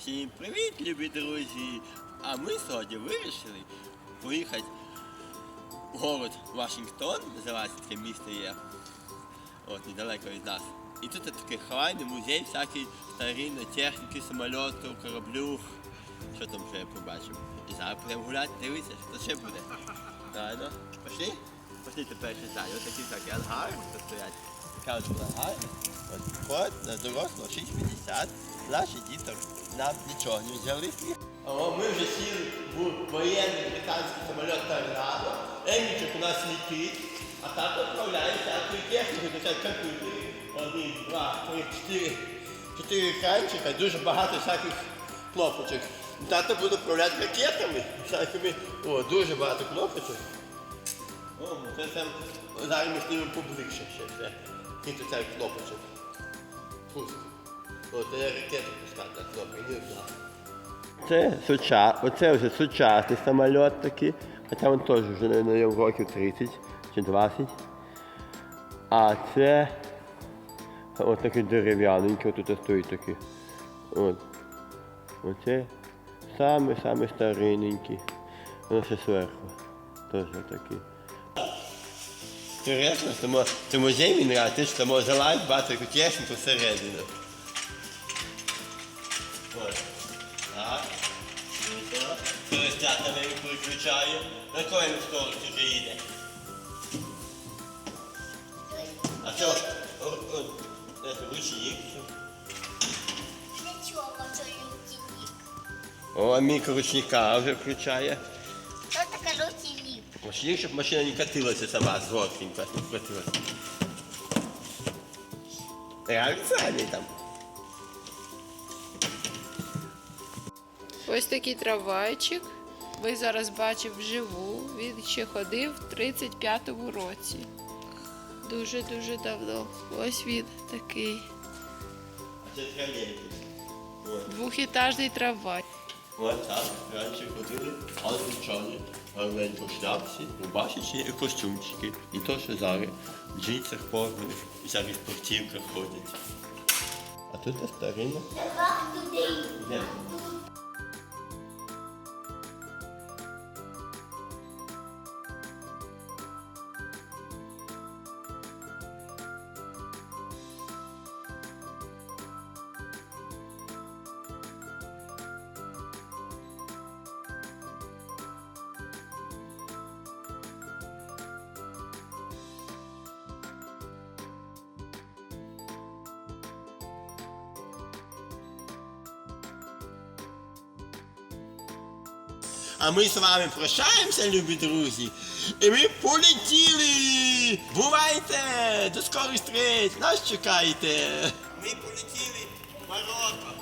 Всім привіт, любі друзі! А ми сьогодні вирішили поїхати в город Вашингтон, називається таке місто є. От, недалеко від нас. І тут такий хвайний музей всякої старинної техніки, самольотів, кораблів. Що там ще побачимо? І зараз будемо гуляти, дивитися, що ще буде. Правильно? Пошли? Пошли тепер читати. Ось такі всякі ангари тут стоять. Така от була. От на дорослого 6,50. Наші діток нам нічого не взяли. О, ми вже сіли в воєнний британський самоліт Торнадо. Емічок у нас летить, а так відправляється технікою, це комп'ютери. Один, два, три, чотири. Чотири екранчика, дуже багато всяких кнопочок. Тато буде управляти ракетами, всякими. О, дуже багато кнопочок. О, це там зараз ми знімемо поближче ще. Кілька цих кнопочок. Пуск. О, це ракети пускати, кнопки, не знаю. Це суча... Оце вже сучасний самоліт такий, хоча він теж вже на йому років 30 чи 20. А це ось такий дерев'яненький, тут стоїть такий. От. Оце саме-саме старинненький. Воно ще зверху. Теж такий. Інтересно, тому, це музей мені нравиться, що може залазити багато яку техніку всередину. Ось. Так. Перестят на мене переключаю. На якому скорості вже їде? А що? Це ручник. Для чого це рутинник? О, мікроручника вже включає. Таке щоб машина не катилася сама з горкінька. Не катилася. Нравится они там? Ось такий трамвайчик. Ви зараз бачив вживу. Він ще ходив в 35-му році. Дуже-дуже давно. Ось він такий. А це. Двохітажний трамвай. Вот так, раніше ходили, але звичайно, гарненько в шляпці, рубашечки і костюмчики. І то, що зараз в джинсах порваних, всяких спортивках ходять. А тут старина. Два А ми з вами прощаємося, любі друзі. І ми полетіли! Бувайте! До скорих встреч! Нас чекайте! Ми полетіли в Марокко.